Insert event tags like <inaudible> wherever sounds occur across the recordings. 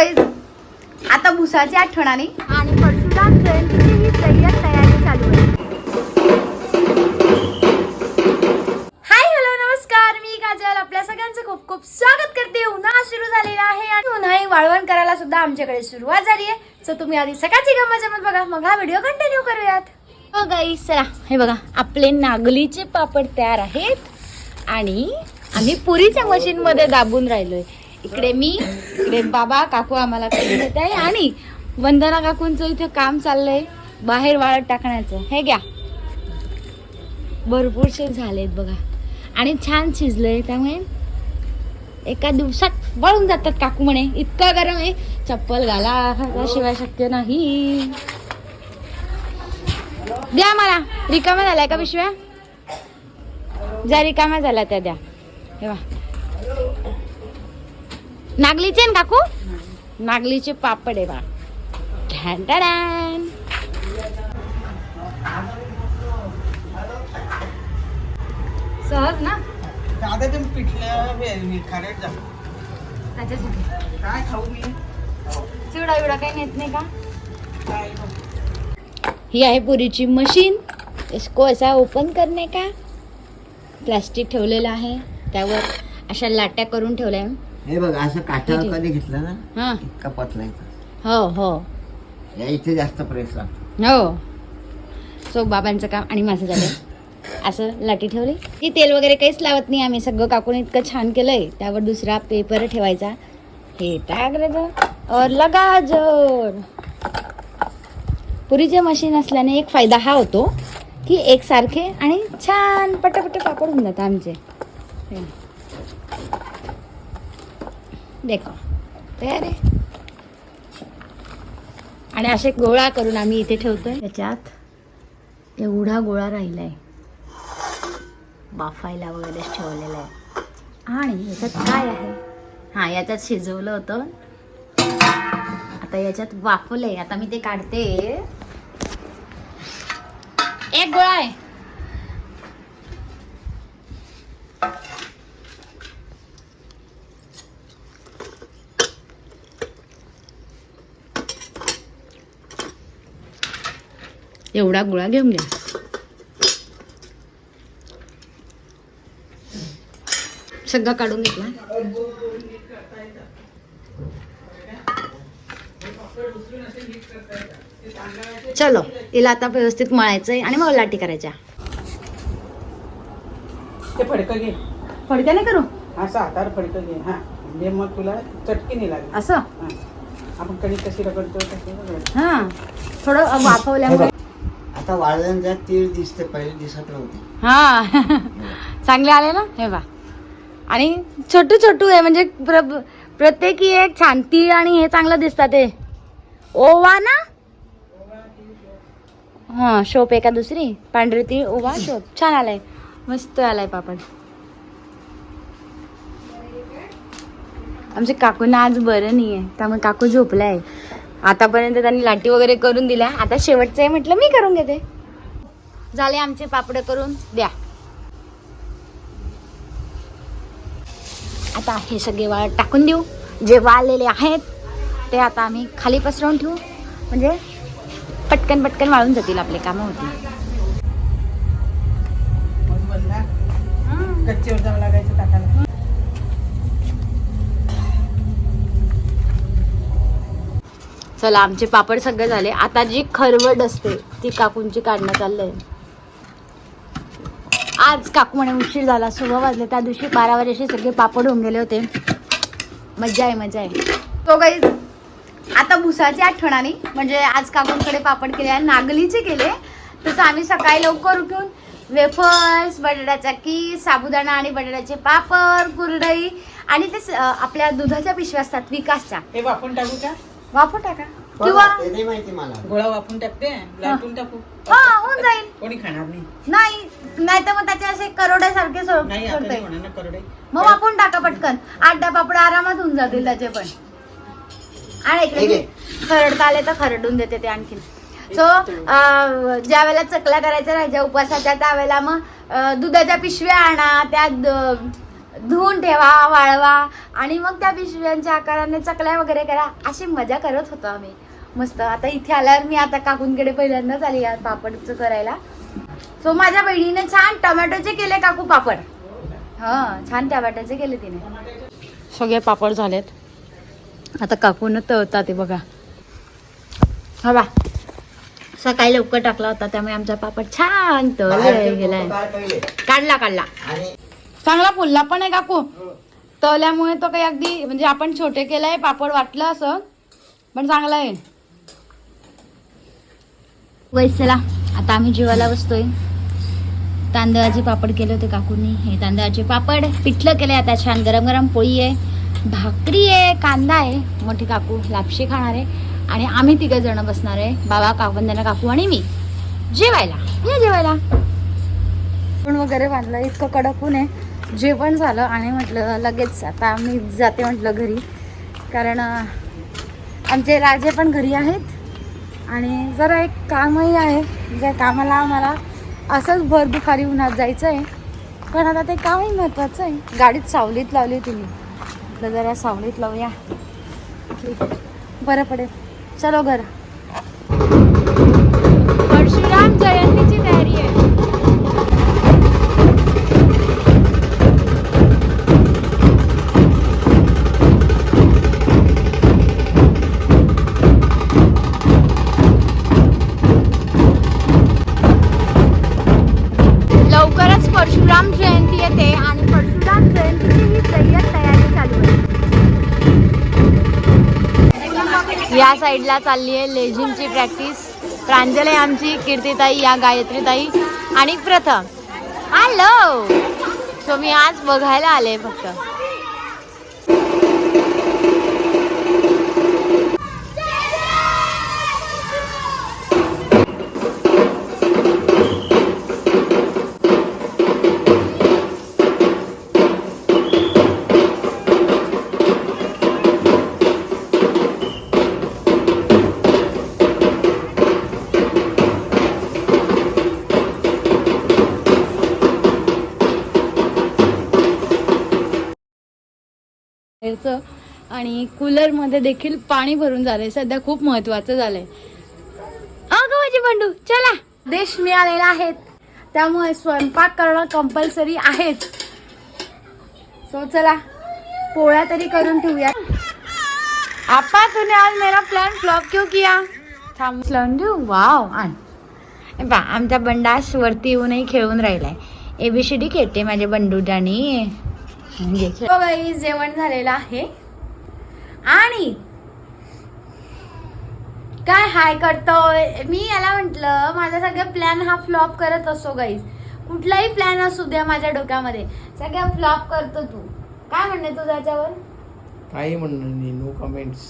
Guys आता भुसाची आठवण आली. आणि परशुराम जयंतीची ही तय्यार तयारी चालू आहे. हाय हॅलो नमस्कार. मी काजल. आपल्या सगळ्यांचं खूप खूप स्वागत करते. उन्हाळा सुरू झालेला आहे आणि उन्हाळी वाळवण करायला सुद्धा आमच्याकडे सुरुवात झाली आहे. सो तुम्ही आधी सकाळची गमत बघा. मग हा व्हिडिओ कंटिन्यू करूयात. हो गाई चला. हे बघा आपले नागलीचे पापड तयार आहेत. आणि आम्ही पुरीच्या मशीन मध्ये दाबून राहिलोय. इकडे मी इकडे बाबा काकू आम्हाला देत आहे. आणि वंदना काकूंचं इथे काम चाललंय बाहेर वाळत टाकण्याचं. हे घ्या. भरपूरसे झालेत बघा. आणि छान शिजलंय त्यामुळे एका दिवसात वळून जातात काकू म्हणे. इतकं गरम आहे. चप्पल घाला शिवाय शक्य नाही. द्या मला. रिकाम्या झाल्या का पिशव्या? ज्या रिकाम्या झाल्या त्या द्या. हे नागलीचे ना काकू? नागलीचे पापड आहे बा. ढॅन सहज ना? दादा ते पिठल्या खारेट जा. त्याच्यासाठी. काय खाऊ मी? चिवडा विडा काही नेत नाही का. ही आहे पुरीची मशीन. इसको असा ओपन करणे का? प्लास्टिक ठेवलेलं आहे. त्यावर अशा लाट्या करून ठेवल्या. हे बघ असं आहे. कधी घेतलं ना हा. इतका पतलायचा हो हो. या इथे जास्त प्रेस लागतो. हो. सो बाबांचं काम आणि माझं झालं. <coughs> असं लाटी ठेवली. ती तेल वगैरे काहीच लावत नाही आम्ही. सगळं काकून इतकं छान केलंय. त्यावर दुसरा पेपर ठेवायचा. हे टाक रे गं. और लगा जोर. पुरीचे मशीन असल्याने एक फायदा हा होतो की एकसारखे आणि छान पटापट पापड होऊन जातात आमचे. हे. देखो तयार आहे. आणि असे गोळा करून आम्ही इथे ठेवतोय. त्याच्यात एवढा गोळा राहिलाय. बाफायला वगैरे ठेवलेला आहे. आणि याच्यात काय आहे? हा याच्यात शिजवलं होतं. आता याच्यात वाफवलंय. आता मी ते काढते. एक गोळा आहे. एवढा गोळा घेऊन घ्या. सगळं काढून घेतला. चलो हिला आता व्यवस्थित मळायचंय आणि मग लाटी करायच्या. ते फडकं घे. फडक्या नाही करू? असं हातावर फडकं घे. हा म्हणजे मग तुला चटकी नाही लागेल असं. आपण कणी कशी रगडतो तशी. हा. थोडं वाफवल्यामुळे आता वाळल्यानंतर तीळ दिसते पहिले दिसत नव्हते. हा. चांगले आले ना? हे बा. आणि छोटू छोटू आहे म्हणजे प्र प्रत्येकी एक छान तीळ आणि हे चांगलं दिसतात ते ओवा ना? हा शोप एका दुसरी. पांढरी तीळ ओवा शोप. छान आलाय. मस्त आलाय पापड. आमच्या काकूंना आज बरं नाही आहे त्यामुळे काकू झोपलाय. आतापर्यंत त्यांनी लाटी वगैरे करून दिल्या. आता शेवटचं आहे म्हटलं मी करून घेते. झाले आमचे पापड करून द्या. आता हे सगळे वाळ टाकून देऊ. जे वाळलेले आहेत ते आता आम्ही खाली पसरवून ठेवू. म्हणजे पटकन पटकन वाळून जातील आपले कामं होतील. कच्चे लागायचं टाकायला. चला आमचे पापड सगळे झाले. आता जी खरवड असते ती काकूंची काढणं चाललंय आज काकू म्हणे उशीर झाला सोळा वाजले. त्या दिवशी बारा वाजेशी सगळे पापड होऊन गेले होते. मजा आहे मजा आहे. तो काही आता भुसाची आठवण आली. म्हणजे आज काकूंकडे पापड केले आणि नागलीचे केले. तसं आम्ही सकाळी लवकर उठून वेफर्स बटाट्याचा की साबुदाणा आणि बटाट्याचे पापड कुरडई आणि ते आपल्या दुधाच्या पिशव्या असतात विकासच्या. हे वापरून टाकू का? वापर टाका. किंवा ते नाही माहिती मला. गोळा वाफून टाकते लाटून टाकू. हा होऊन जाईल. कोणी खाणार नाही. नाही नाही तर मग त्याचे असे करोड्यासारखे सो- नाही आता करता नाही येईल. होणार ना करडे. मग वापरून टाका पटकन. आठ दहा पापड आरामात होऊन जातील त्याचे पण. आणि इकडे ठीक मी आहे. खरडता आले तर खरडून देते ते आणखीन. सो ज्या वेळेला चकल्या करायच्या राहायच्या उपवासाच्या त्यावेळेला मग अं, दुधाच्या पिशव्या आणा त्यात धुवून ठेवा वाळवा. आणि मग त्या पिशव्यांच्या आकाराने चकल्या वगैरे करा. अशी मजा करत होतो आम्ही. मस्त. आता इथे आल्यावर मी आता काकूंकडे पहिल्यांदाच आली या पापडचं करायला. सो माझ्या बहिणीने छान टोमॅटोचे केले काकू पापड. हा छान टोमॅटोचे केले तिने. सगळे पापड झालेत. आता काकून तळतात ते बघा. हा बा. सकाळी लवकर टाकला होता त्यामुळे आमचा पापड छान तळले गेलाय. काढला काढला. चांगला फुलला पण आहे काकू. तळल्यामुळे तो काही अगदी म्हणजे आपण छोटे केलाय पापड वाटलं असं पण चांगला आहे. वैसला आता आम्ही जेवायला बसतोय. तांदळाचे पापड केले होते काकूंनी. हे तांदळाचे पापड पिठलं केलंय आता छान गरम गरम पोळी आहे. भाकरी आहे कांदा आहे. मोठी काकू लापशी खाणार आहे. आणि आम्ही तिघ जण बसणार आहे. बाबा काकंदना काकू आणि मी. जेवायला. या जेवायला. पण वगैरे बांधलं इतकं कडक ऊन आहे. जेवण झालं आणि म्हटलं लगेच आता मी जाते म्हटलं घरी. कारण आमचे राजे पण घरी आहेत. आणि जरा एक कामही आहे. ज्या कामाला आम्हाला असंच भर दुपारी उन्हात जायचं आहे पण आता ते कामही महत्त्वाचं आहे. गाडीत सावलीत लावली तुम्ही म्हटलं जरा सावलीत लावूया. की बरं पडेल. चलो घर. परशुराम जयंतीची तयारी आहे. या साईडला चालली आहे लेझिमची प्रॅक्टिस. प्रांजले आमची कीर्तिताई या गायत्रीताई आणि प्रथम. हॅलो! सो मी आज बघायला आले फक्त. बाहेरचं आणि कूलरमध्ये देखील पाणी भरून झालंय. सध्या खूप महत्त्वाचं झालंय. अगं माझे बंडू चला. देश मिळालेला आहेत त्यामुळे स्वयंपाक करणं कंपल्सरी आहेच. सो चला. पोळ्या तरी करून ठेवूया आपा तूने आज मेरा प्लॅन फ्लॉप क्यों किया? थांब देऊ? वाव आण. बा आमचा बंडास वरती येऊनही खेळून राहिलाय. एबीसीडी खेळते माझ्या बंडूजानी म्हणजे जेवण झालेलं आहे. आणि काय हाय करतोय? मी याला म्हंटल माझा सगळा प्लॅन हा फ्लॉप करत असतो गाईज कुठलाही प्लॅन असू द्या माझ्या डोक्यामध्ये. सगळ्या फ्लॉप करतो तू. काय म्हणणे तू त्याच्यावर काही म्हणणार नाही नो कमेंट्स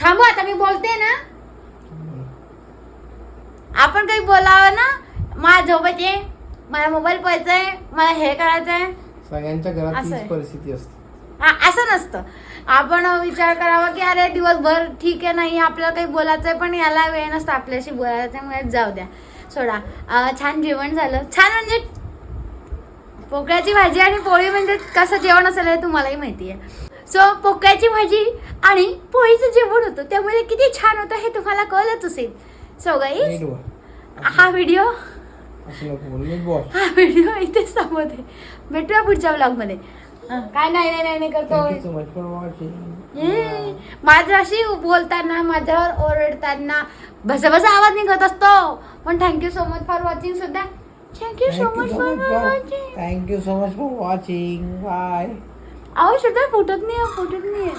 थांबू आता मी बोलते ना. आपण काही बोलावं ना? झोपत आहे मला मोबाईल पाहायचाय मला हे करायचंय. सगळ्यांच्या घरात असं तीच. परिस्थिती असते. हा, असं नसतं. आपण विचार करावा की अरे दिवसभर ठीक आहे नाही आपल्याला काही बोलायचंय पण याला वेळ नसतो आपल्याशी बोलायला त्यामुळे जाऊ द्या. सोडा. अं, छान जेवण झालं. छान म्हणजे पोकळ्याची भाजी आणि पोळी म्हणजे कसं जेवण असेल हे तुम्हालाही माहिती आहे सो पोकळ्याची भाजी आणि पोळीचं जेवण होतं. त्यामुळे किती छान होतं हे तुम्हाला कळलंच असेल. सो गाई नीट. हा व्हिडिओ हा व्हिडिओ इथेच थांबवते भेटूया पुढच्या ब्लॉगमध्ये काय नाही नाही नाही नाही करतो ये, माझ्याशी बोलताना माझ्यावर ओरडताना भसा भसा आवाज निघत असतो. पण thank you so much for watching सुद्धा. Thank you so much for watching thank you so much for watching bye अहो सुद्धा फुटत नाही फुटत नाही